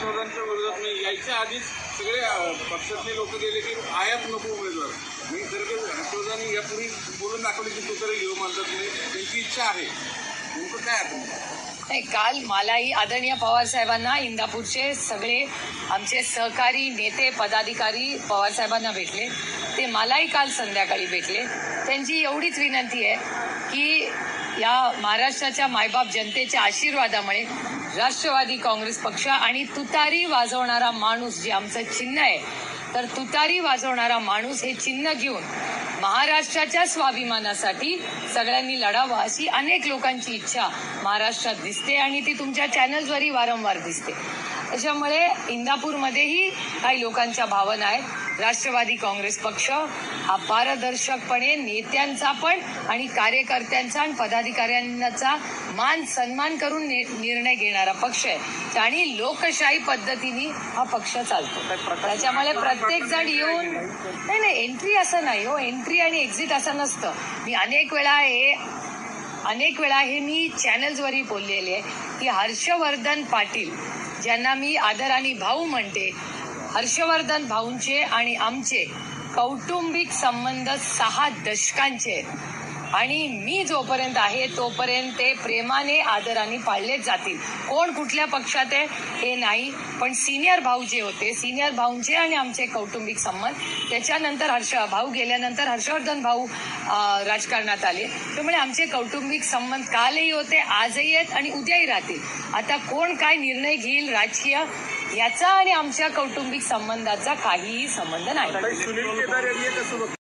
पक्षांच्या विरोधात नाही यायच्या आधीच सगळे पक्षातले लोक गेले की आयात नको उमेदवार. मी तर हर्षवर्धन यापूर्वी बोलून दाखवले की तो तर घेऊ मानतात त्यांची इच्छा आहे. नेमकं काय आठवण नाही काल मलाही आदरणीय पवारसाहेबांना इंदापूरचे सगळे आमचे सहकारी नेते पदाधिकारी पवारसाहेबांना भेटले. ते मलाही काल संध्याकाळी भेटले. त्यांची एवढीच विनंती आहे की या महाराष्ट्राच्या मायबाप जनतेच्या आशीर्वादामुळे राष्ट्रवादी काँग्रेस पक्ष आणि तुतारी वाजवणारा माणूस जे आमचं चिन्ह आहे तर तुतारी वाजवणारा माणूस हे चिन्ह घेऊन महाराष्ट्राच्या स्वाभिमानासाठी सगळ्यांनी लढावं अशी अनेक लोकांची इच्छा महाराष्ट्रात दिसते आणि ती तुमच्या चॅनल्सवरही वारंवार दिसते. त्याच्यामुळे इंदापूरमध्येही काही लोकांच्या भावना आहेत. राष्ट्रवादी काँग्रेस पक्ष हा पारदर्शकपणे नेत्यांचा पण आणि कार्यकर्त्यांचा आणि पदाधिकाऱ्यांचा मान सन्मान करून निर्णय घेणारा पक्ष आहे. आणि लोकशाही पद्धतीने हा पक्ष चालतो. त्याच्यामुळे प्रत्येक जण येऊन नाही नाही एंट्री असं नाही हो. एंट्री आणि एक्झिट असं नसतं. मी अनेक वेळा हे अनेक वेळा हे मी चॅनल्सवरही बोललेले आहे की हर्षवर्धन पाटील ज्यांना मी आदराने भाऊ म्हणते हर्षवर्धन भाऊंचे आणि आमचे कौटुंबिक संबंध सहा दशकांचे आहेत. आणि मी जोपर्यंत आहे तोपर्यंत ते प्रेमाने आदराने पाळलेच जातील. कोण कुठल्या पक्षात आहे हे नाही. पण सिनियर भाऊ जे होते सिनियर भाऊंचे आणि आमचे कौटुंबिक संबंध त्याच्यानंतर हर्ष भाऊ गेल्यानंतर हर्षवर्धन भाऊ राजकारणात आले. त्यामुळे आमचे कौटुंबिक संबंध कालही होते आजही आहेत आणि उद्याही राहतील. आता कोण काय निर्णय घेईल राजकीय याचा आणि आमच्या कौटुंबिक संबंधाचा काहीही संबंध नाही.